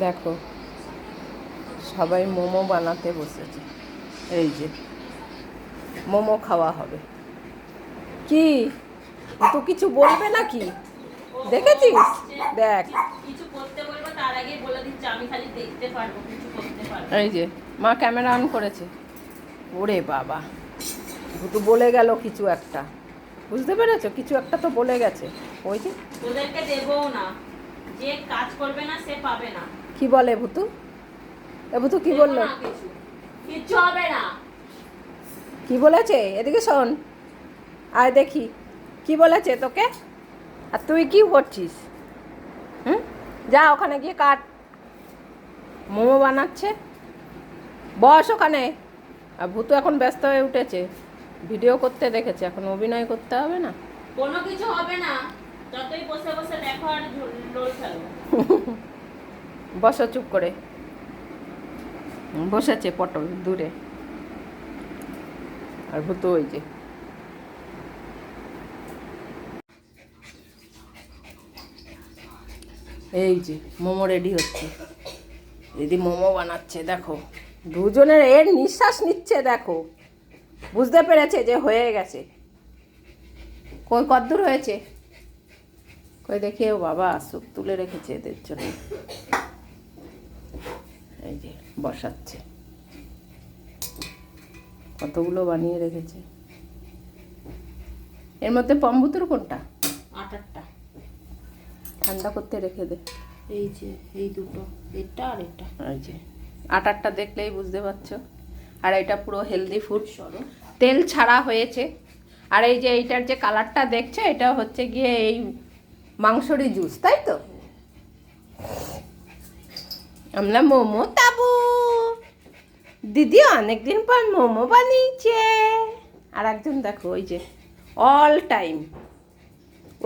দেখো সবাই মোমো বানাতে বসেছে। এই যে মোমো খাওয়া হবে। কি? তো কিছু বলবে নাকি? দেখেছিস? দেখ। কিছু করতে বলব তার আগে বলে দিচ্ছি আমি খালি দেখতে পারব কিছু করতে এই যে মা ক্যামেরা অন করেছে। ওরে বাবা ভুতু বলে গেল কিছু একটা। বুঝতে পেরেছ? কিছু একটা তো বলে গেছে। ওই যে ওদেরকে দেবও না। যে কাজ করবে না সে পাবে না। কি বলে ভুতু এ ভুতু কি বলল? কিছু। হবে না। কি বলেছে? এদিকে শোন। আয় দেখি। কি বলেছে তোকে? আর তুই কি করছিস? হুম? যা ওখানে গিয়ে কাট। মোমো বানাচ্ছে। বস ওখানে। আর ভূতু এখন ব্যস্ত হয়ে উঠেছে। ভিডিও করতে দেখেছে। এখন অভিনয় করতে হবে না? কোনো কিছু হবে না। যতই বসে বসে দেখো আর লোল খেলো। বসো চুপ করে। বসেছে পটল, দূরে। আর ভূতু ওই যে। এই যে, মোমো রেডি হচ্ছে। দিদি মোমো বানাচ্ছে, দেখো। দুজনের এর নিঃশ্বাস নিচ্ছে, দেখো। বুঝতে পেরেছে যে হয়ে গেছে। কই, কদ্দূর হয়েছে? কই দেখি ও বাবা সুপ তুলে রেখেছে এদের জন্য। এই যে বসাচ্ছে। কতগুলো বানিয়ে রেখেছে? এর মধ্যে পম্বুতুর কোনটা? আটারটা। ঠান্ডা করতে রেখে দে। এই যে এই দুটো এটা আর এটা। এই যে আটারটা দেখলেই বুঝতে পারছ। আর এটা পুরো হেলদি ফুড সরো। তেল ছাড়া হয়েছে। আর এই যে এইটার যে কালারটা দেখছ এটা হচ্ছে গিয়ে এই মাংসরি জুস তাই তো? আমরা মোমো তাবু। দিদি অনেকদিন পর মোমো বানিয়েছে। আর একজন দেখো ওই যে অল টাইম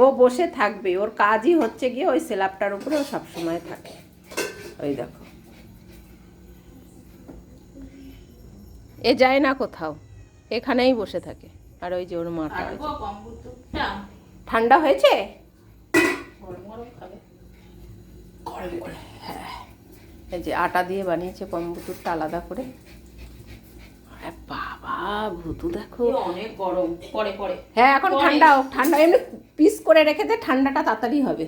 ও বসে থাকবে ওর কাজই হচ্ছে গিয়ে ওই স্ল্যাবটার উপরে ও সবসময় থাকে। ওই দেখো। এ যায় না কোথাও এখানেই বসে থাকে। আর ওই যে ওর কম্পিউটারটা ঠান্ডা হয়েছে? গরম গরম খাবে। এই যে আটা দিয়ে বানিয়েছে পম্বুতুরটা আলাদা করে। বাবা ভুতু দেখো। অনেক গরম। পরে পরে। হ্যাঁ এখন ঠান্ডা ঠান্ডা। এমনি পিস করে রেখে দে ঠান্ডাটা তাড়াতাড়ি হবে।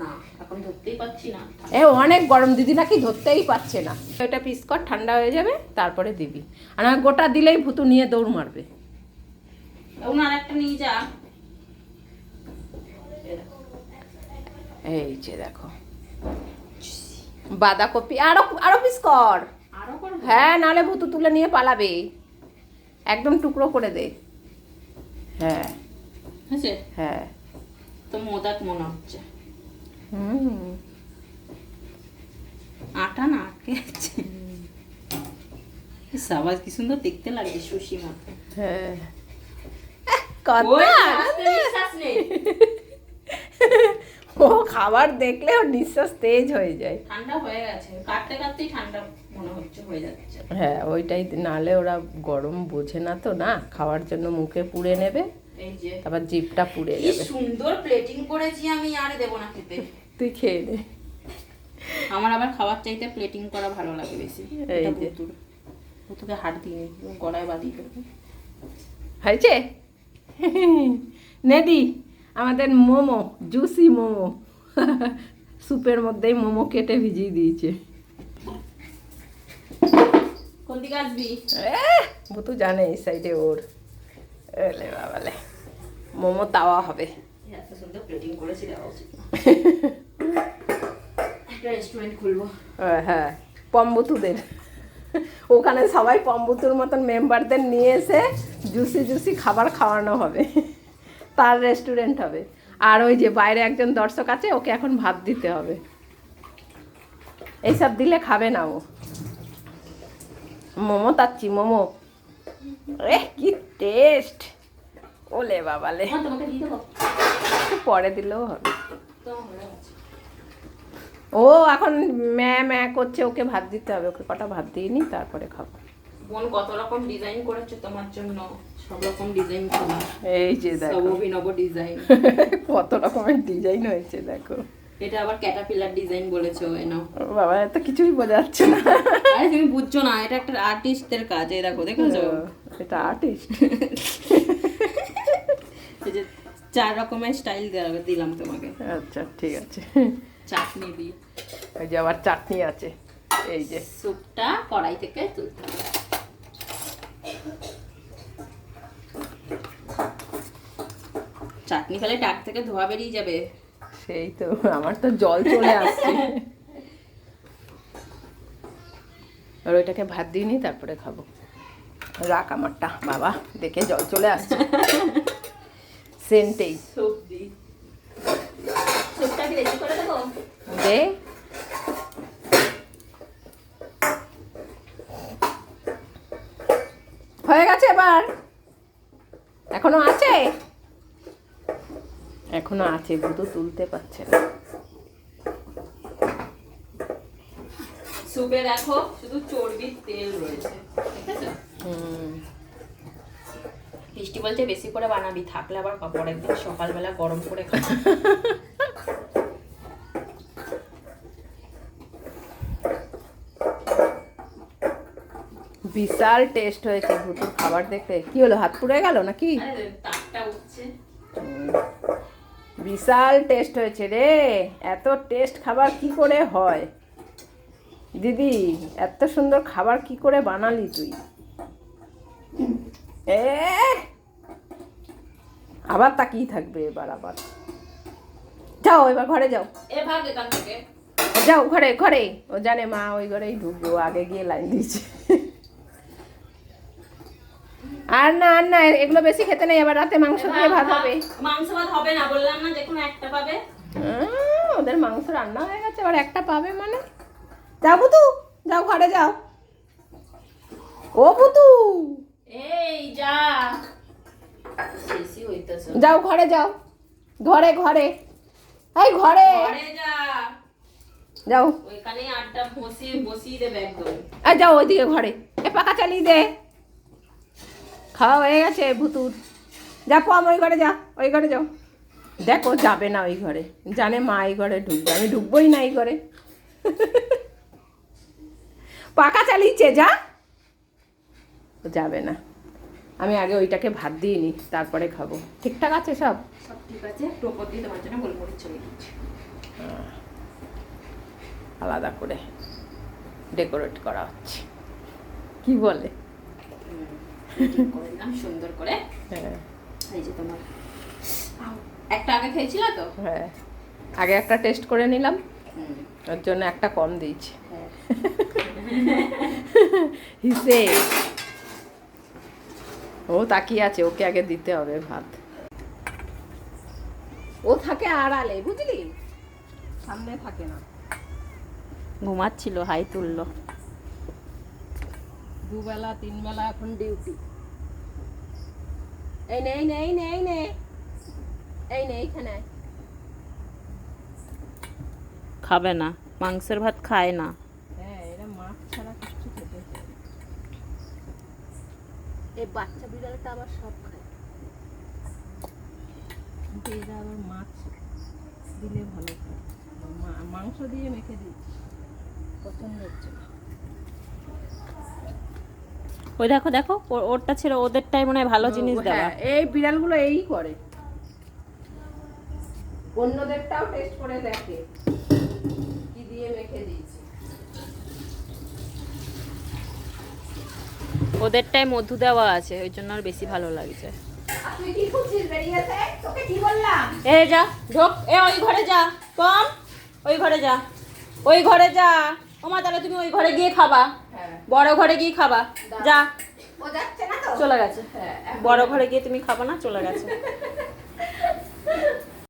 না এখন ধরতেই পাচ্ছি না। এ অনেক গরম দিদি নাকি ধরতেই পাচ্ছে না। এটা পিস কর ঠান্ডা হয়ে যাবে তারপরে দিবি। আর গোটা দিলেই ভুতু নিয়ে দৌড় মারবে। ওনার একটা নিয়ে যা। এই যে দেখো। বাঁধাকপি আরও আরও পিস কর। হ্যাঁ নালে ভুতু তুলে নিয়ে পালাবে। একদম টুকরো করে দে। হ্যাঁ। হ্যাঁ। তো মোদাক মনে হচ্ছে। হুম। আটা না আটকে সাবাজ কি সুন্দর দেখতে লাগছে সুশি মতো হ্যাঁ কত ওই আস্তে নিঃশ্বাস নেই ও খাবার দেখলে ওর নিঃশ্বাস তেজ হয়ে যায়। ঠান্ডা হয়ে গেছে। কাটতে কাটতেই ঠান্ডা মনে হচ্ছে হয়ে যাচ্ছে। হ্যাঁ ওইটাই নালে ওরা গরম বোঝে না তো না? খাওয়ার জন্য মুখে পুড়ে নেবে তারপর জিভটা পুড়ে যাবে। সুন্দর প্লেটিং করেছি আমি আর দেবো না খেতে। তুই খেয়ে নে। আমার আবার খাবার চাইতে প্লেটিং করা ভালো লাগে বেশি। এই যে। ভুতুকে হাত দিয়ে গলায় বাঁধিয়ে দেবো হয়েছে? নেদি আমাদের মোমো জুসি মোমো। স্যুপের মধ্যেই মোমো কেটে ভিজিয়ে দিয়েছে। জানে এই সাইডে ওর। এলে বাবালে মোমো তাওয়া হবে। খুলবো। আহ, হ্যাঁ পম্বুতুদের ওখানে সবাই পম্বুতুর মতন মেম্বারদের নিয়ে এসে জুসি জুসি খাবার খাওয়ানো হবে। তার রেস্টুরেন্ট হবে। আর ওই যে বাইরে একজন দর্শক আছে ওকে এখন ভাত দিতে হবে। এইসব দিলে খাবে না ও। মোমো তাচ্ছি মোমো। এ কি টেস্ট ওলে বাবালে। একটু পরে দিলেও হবে। হয়ে। ও এখন ম্যা ম্যা করছে ওকে ভাত দিতে হবে। ওকে কটা ভাত দিয়ে নি তারপরে খাব। বোন কত রকম ডিজাইন করেছে তোমার জন্য? সব রকম ডিজাইন এই যে দেখো। অভিনব ডিজাইন কত রকমের ডিজাইন হয়েছে দেখো। এটা আবার ক্যাটাপিলার ডিজাইন বলেছে বাবা এত কিছুই বোঝা যাচ্ছে না। আরে তুমি বুঝছ না এটা একটা আর্টিস্টের কাজ এই দেখো দেখেছ? এটা আর্টিস্ট এই যে চার রকমের স্টাইল দিলাম তোমাকে। আচ্ছা ঠিক আছে। চাটনি দিয়ে এই যে আবার চাটনি আছে। এই যে। স্যুপটা কড়াই থেকে তুলতে হবে। চাটনি খেলে টাক থেকে ধোয়া বেরিয়ে যাবে। সেই তো আমার তো জল চলে আসছে। আর ওইটাকে ভাত দিয়ে নি তারপরে খাব। রাখ আমারটা বাবা দেখে জল চলে আসছে। সেন্টেই। দে। হয়ে গেছে এবার? এখনও আছে? এখনও আছে বুধু তুলতে পারছে না। স্যুপে দেখো শুধু চর্বির তেল রয়েছে ঠিক আছে? হুম। বৃষ্টি বলছে বেশি করে বানাবি থাকলে আবার পরের দিন সকালবেলা গরম করে খাব বিশাল টেস্ট হয়েছে ভুতুর খাবার দেখতে। কি হলো হাত পুড়ে গেল নাকি? বিশাল টেস্ট হয়েছে রে। এত টেস্ট খাবার কি করে হয়? দিদি এত সুন্দর খাবার কি করে বানালি তুই? এ! আবার তাকিয়ে থাকবে এবার আবার। যাও এবার ঘরে যাও। যাও ঘরে ঘরে। ও জানে মা ওই ঘরেই ঢুকবে ও আগে গিয়ে লাইন দিয়েছে। আর না আর না এগুলো বেশি খেতে নেই আবার রাতে মাংস দিয়ে ভাত হবে। মাংস ভাত হবে না বললাম না যে কোনো একটা পাবে। ওদের মাংস রান্না হয়ে গেছে আবার একটা পাবে মানে। যাও বুতু যাও ঘরে যাও। ও বুতু এই যা। যাও ঘরে যাও ঘরে ঘরে। এই ঘরে। ঘরে যা। যাও। ওইখানে আড্ডা বসিয়ে বসিয়ে দেবে একদম। আর যাও ওইদিকে ঘরে। এ পাকা চালিয়ে দে। খাওয়া হয়ে গেছে ভুতুর। যা পম ওই ঘরে যা ওই ঘরে যাও। দেখো যাবে না ওই ঘরে। জানে মা এই ঘরে ঢুকবে। আমি ঢুকবোই না এই ঘরে। পাকা চালিয়েছে যা। যাবে না। আমি আগে ওইটাকে ভাত দিয়ে নিই তারপরে খাব। ঠিকঠাক আছে সব? সব ঠিক আছে। টোপর দিয়ে তোমার জন্য গোলমরিচ চলে দিচ্ছি। আলাদা করে ডেকোরেট করা হচ্ছে। কি বলে? করে সুন্দর করে। হ্যাঁ। এই যে তোমার একটা আগে খেয়েছিল তো? হ্যাঁ। আগে একটা টেস্ট করে নিলাম। ওর জন্য একটা কম দিয়েছি। হ্যাঁ। হিসে ও তাকিয়ে আছে ওকে আগে দিতে হবে ভাত। ও থাকে আড়ালে বুঝলি? সামনে থাকে না। ঘুমাচ্ছিল হাই তুললো। দুবেলা তিন বেলা এখন ডিউটি এই নে এই নে এই নে এই নে। এই নে এইখানে খাবে না মাংসের ভাত খায় না। হ্যাঁ এরা মাছ ছাড়া খেতে এই বাচ্চা বিড়ালটা আবার সব খায়। কিন্তু এরা আবার মাছ দিলে ভালো খায় মাংস দিয়ে মেখে দিচ্ছি। পছন্দ হচ্ছে না। ওই দেখো দেখো ওর- ওরটা ছিল ওদেরটাই মনে হয় ভালো জিনিস ও, দেওয়া। হ্যাঁ, এই বিড়ালগুলো এই করে। অন্যদেরটাও টেস্ট করে দেখে কি দিয়ে মেখে দিয়েছি। ওদেরটাই মধু দেওয়া আছে ওই জন্য আর বেশি ভালো লাগছে। তুই কি খুঁজছিস বেরিয়েছে? তোকে কি বললাম? এ যা ঢোক এ ওই ঘরে যা কম ওই ঘরে যা ওই ঘরে যা। ওমা তাহলে তুমি ওই ঘরে গিয়ে খাবা। হ্যাঁ বড় ঘরে গিয়ে খাবা। যা। ও যাচ্ছে না তো? চলে গেছে। হ্যাঁ বড় ঘরে গিয়ে তুমি খাবা না চলে গেছে।